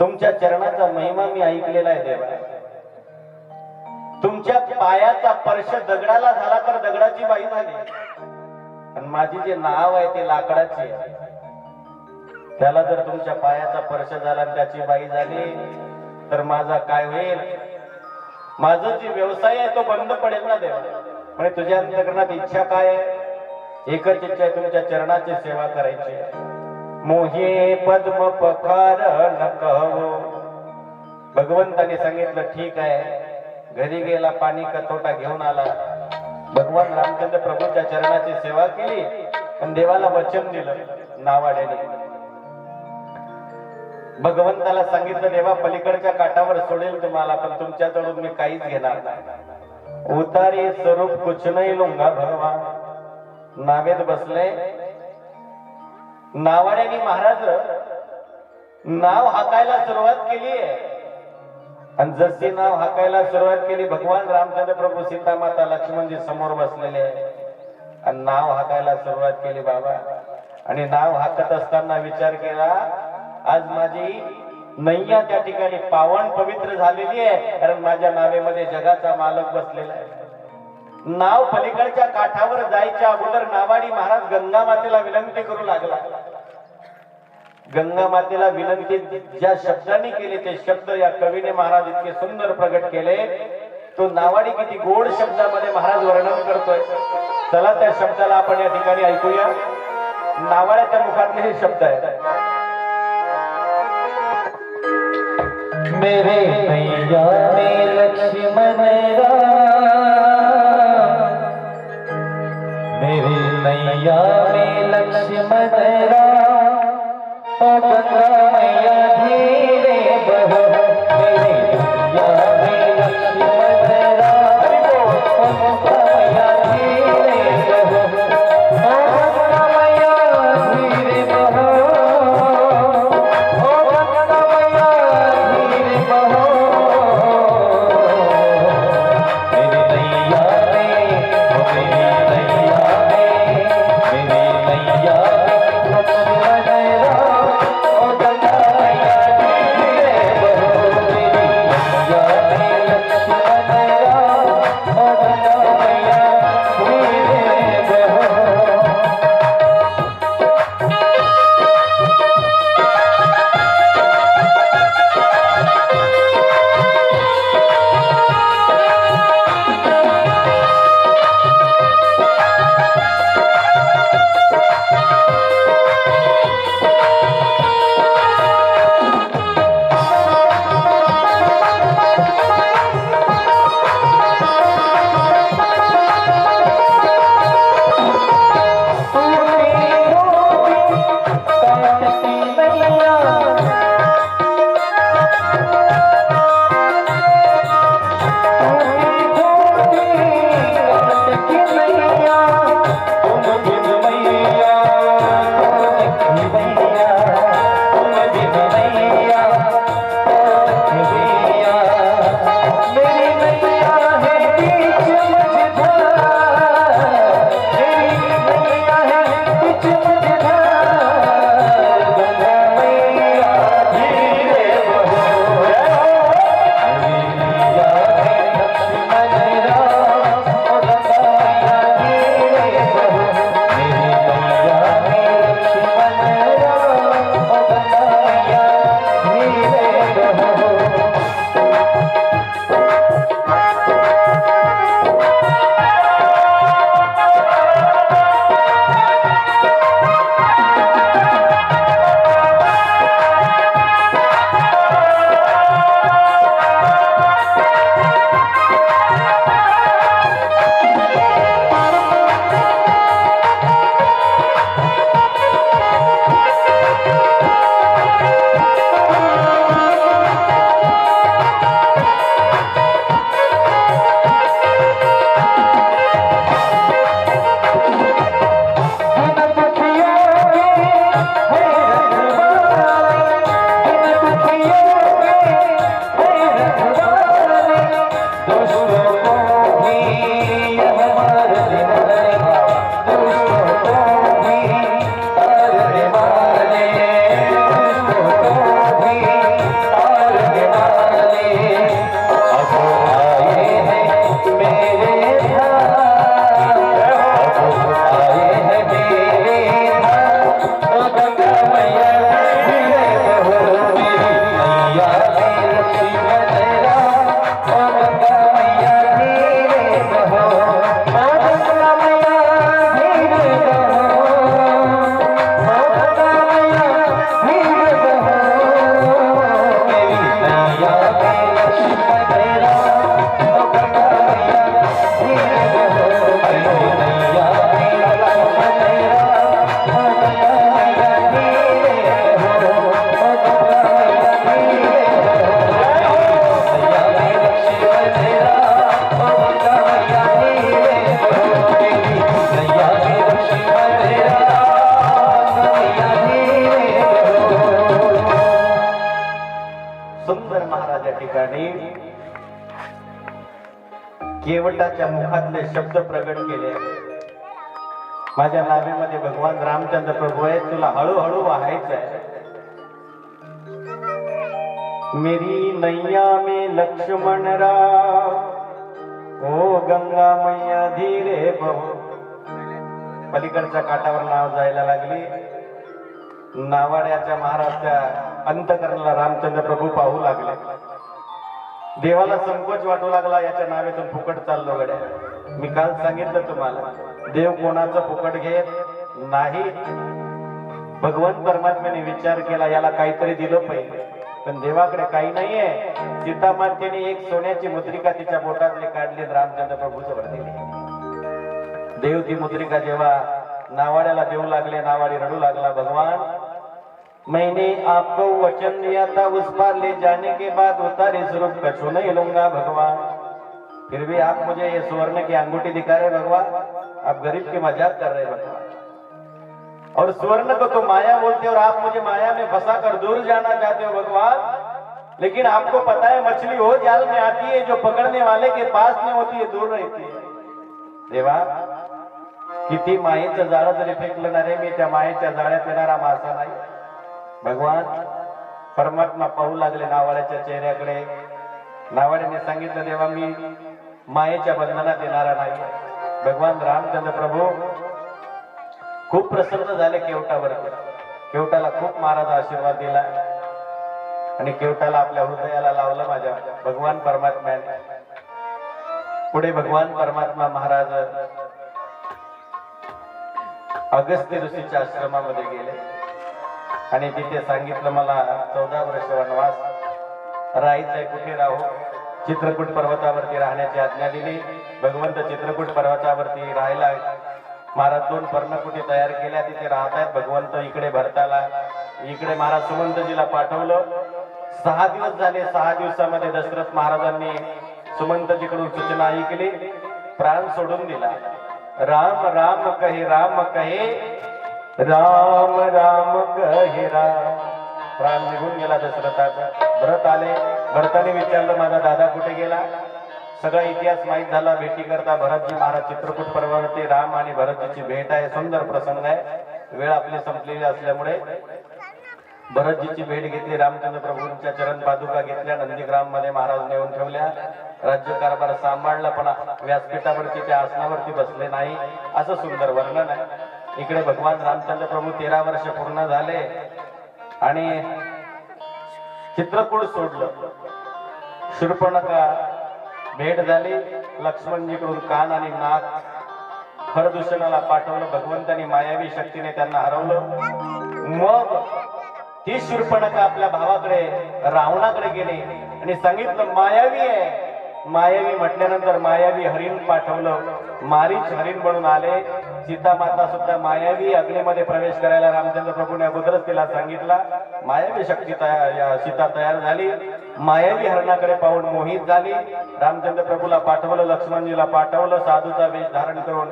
तुमच्या चरणाचा महिमा मी ऐकलेला आहे देवा. तुमच्या पायाचा स्पर्श दगडाला झाला तर दगडाची बाई झाली. आणि माझी जे नाव आहे ते लाकडाची त्याला जर तुमच्या पायाचा स्पर्श झाला आणि त्याची बाई झाली तर माझा काय होईल? माझा जे व्यवसाय आहे तो बंद पडेल ना देवा. म्हणजे तुझ्या अंतकरणात इच्छा काय आहे? एकच इच्छा आहे तुमच्या चरणाची सेवा करायची आहे. मोहे पद्म पकार न भगवंताने सांगितलं ठीक आहे. घरी गेला पाणी कथोटा घेऊन आला. भगवान रामचंद्र प्रभूच्या चरणाची सेवा केली पण देवाला वचन दिलं नावाड्याने. भगवंताला सांगितलं देवा पलीकडच्या काठावर सोडेल तुम्हाला पण तुमच्याकडून मी काहीच घेणार नाही. उतारी स्वरूप कुछ नाही लुंगा भगवान. नावेत बसले नावाड्याने महाराज नाव हाकायला सुरुवात केली आहे. आणि जशी नाव हाकायला सुरुवात केली भगवान रामचंद्र प्रभू सीता माता लक्ष्मणजी समोर बसलेले आहे. आणि नाव हाकायला सुरुवात केली बाबा. आणि नाव हाकत असताना विचार केला आज माझी नैया त्या ठिकाणी पावन पवित्र झालेली आहे कारण माझ्या नावेमध्ये जगाचा मालक बसलेला आहे. नाव पलीकडच्या काठावर जायच्या अगोदर नावाडी महाराज गंगा मातेला विनंती करू लागला. गंगा मातेला विनंती ज्या शब्दांनी केले ते शब्द या कवीने महाराज इतके सुंदर प्रगट केले. तो नावाडी किती गोड शब्दामध्ये महाराज वर्णन करतोय. चला त्या शब्दाला आपण या ठिकाणी ऐकूया. नावाड्याच्या मुखातले हे शब्द आहेत. मेरे नैया में लक्ष्मण मेरे। नैया में लक्ष्मण सुंदर महाराज या ठिकाणी केवटाच्या मुखातले शब्द प्रगट केले. माझ्या नाभीमध्ये भगवान रामचंद्र प्रभू आहे तुला हळूहळू व्हायचं आहे मेरी नैया में लक्ष्मण राम ओ गंगा मैया धीरे बहु. पलीकडच्या काठावर नाव जायला लागली. नावाड्याच्या महाराजच्या अंतकरणाला रामचंद्र प्रभू पाहू लागले. देवाला संकोच वाटू लागला याच्या नावेतून फुकट चाललो गड्या. मी काल सांगितलं तुम्हाला देव कोणाचं फुकट घेत नाही? भगवंत परमात्म्याने विचार केला याला काहीतरी दिलं पाहिजे. पण देवाकडे काही नाहीये. सीतामातेने एक सोन्याची मुद्रिका तिच्या बोटातले काढली रामचंद्र प्रभूचं वर दिली देव ती मुद्रिका जेव्हा नावाड्याला देऊ लागले नावाडी रडू लागला भगवान मैंने आपको वचन दिया था उस पार ले जाने के बाद उतारे स्वरूप कछु नहीं लूंगा भगवान। फिर भी आप मुझे ये सुवर्ण की अंगूठी दिखा रहे भगवान। आप गरीब की मजाक कर रहे भगवान। और स्वर्ण को तो माया बोलते और आप मुझे माया में फंसा कर दूर जाना चाहते हो भगवान। लेकिन आपको पता है मछली हो जाल में आती है जो पकड़ने वाले के पास में होती है दूर रहती है। देवा किती मायेचं जाळं जरी फेकलं ना रे मी त्या मायेच्या जाळ्यात येणारा मासा नाही भगवान परमात्मा पाहू लागले नावाड्याच्या चेहऱ्याकडे. नावाड्याने सांगितलं देवा मी मायेच्या बंधनात येणारा नाही. भगवान रामचंद्र प्रभू खूप प्रसन्न झाले केवटावर केवटाला खूप महाराज आशीर्वाद दिला आणि केवटाला आपल्या हृदयाला लावलं माझ्या भगवान परमात्म्याने. पुढे भगवान परमात्मा महाराज अगस्त्य ऋषीच्या आश्रमामध्ये गेले. आणि तिथे सांगितलं मला चौदा वर्ष वनवास राहायचंय कुठे राहू? चित्रकूट पर्वतावरती राहण्याची आज्ञा दिली. भगवंत चित्रकूट पर्वतावरती राहायला महाराज दोन पर्णकुटी तयार केल्या. तिथे राहतायत भगवंत इकडे भरताला. इकडे महाराज सुमंतजीला पाठवलं. सहा दिवस झाले. सहा दिवसामध्ये दशरथ महाराजांनी सुमंतजीकडून सूचना ऐकली. प्राण सोडून दिला. राम राम कहे राम कहे राम राम कहे राम. प्राण निघून गेला दशरथाचा. भरत आले. भरताने विचारलं माझा दादा कुठे गेला? सगळा इतिहास माहीत झाला. भेटी करता भरतजी महाराज चित्रकूट पर्वावरती राम आणि भरतजीची भेट आहे. सुंदर प्रसंग आहे. वेळ आपली संपलेली असल्यामुळे भरतजीची भेट घेतली. रामचंद्र प्रभूंच्या चरण पादुका घेतल्या. नंदीग्राममध्ये महाराज नेऊन ठेवल्या. राज्य कारभार सांभाळला पण व्यासपीठावरती त्या आसनावरती बसले नाही. असं सुंदर वर्णन आहे. इकडे भगवान रामचंद्र प्रभू तेरा वर्ष पूर्ण झाले आणि चित्रकूट सोडलं. शूर्पणका भेट झाली. लक्ष्मणजीकडून कान आणि नाक खरदूषणाला पाठवलं. भगवंतानी मायावी शक्तीने त्यांना हरवलं. मग ती शूर्पणका आपल्या भावाकडे रावणाकडे गेली आणि सांगितलं मायावी आहे. मायावी म्हटल्यानंतर मायावी हरिण पाठवलं. मारीच हरिण म्हणून आले. सीता माता सुद्धा मायावी अग्नीमध्ये प्रवेश करायला रामचंद्र प्रभूने अगोदरच तिला सांगितला. मायावी शक्ती तयार या सीता तयार झाली. मायावी हरणाकडे पाहून मोहित झाली. रामचंद्र प्रभूला पाठवलं लक्ष्मणजीला पाठवलं साधूचा वेश धारण करून.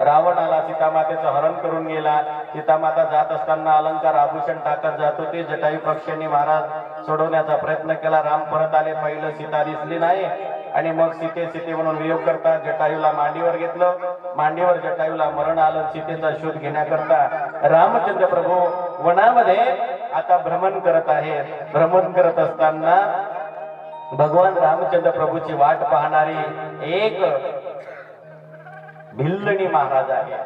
रावण आला सीतामातेचं हरण करून गेला. सीतामाता जात असताना अलंकार आभूषण टाकत जात होते. जटायू पक्षांनी महाराज सोडवण्याचा प्रयत्न केला. राम परत आले. पहिलं सीता दिसली नाही. आणि मग सीते सीते म्हणून वियोग करता जटायूला मांडीवर घेतलं. मांडीवर जटायूला मरण आलं सीतेचा शोध घेण्याकरता रामचंद्र प्रभू वनामध्ये आता भ्रमण करत आहेत. भ्रमण करत असताना भगवान रामचंद्र प्रभूची वाट पाहणारी एक भिल्लणी महाराज आहे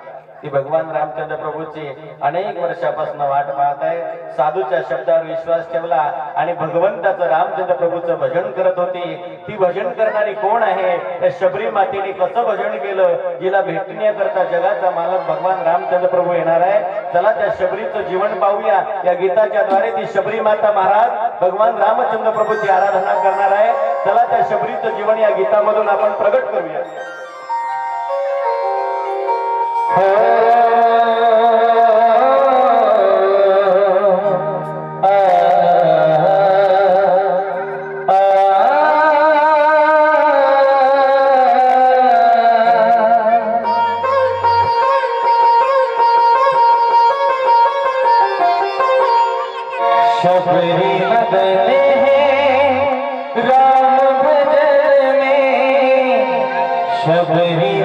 ती भगवान रामचंद्र प्रभूची अनेक वर्षापासून वाट पाहत आहे. साधूच्या शब्दावर विश्वास ठेवला आणि भगवंताचं रामचंद्र प्रभूचं भजन करत होती. ती भजन करणारी कोण आहे? त्या शबरी मातेने कसं भजन केलं? जिला भेटण्याकरता जगाचा मालक भगवान रामचंद्र प्रभू येणार आहे. चला त्या शबरीचं जीवन पाहूया. या गीताच्या द्वारे ती शबरी माता महाराज भगवान रामचंद्र प्रभूची आराधना करणार आहे. चला त्या शबरीचं जीवन या गीतामधून आपण प्रगट करूया. शबरी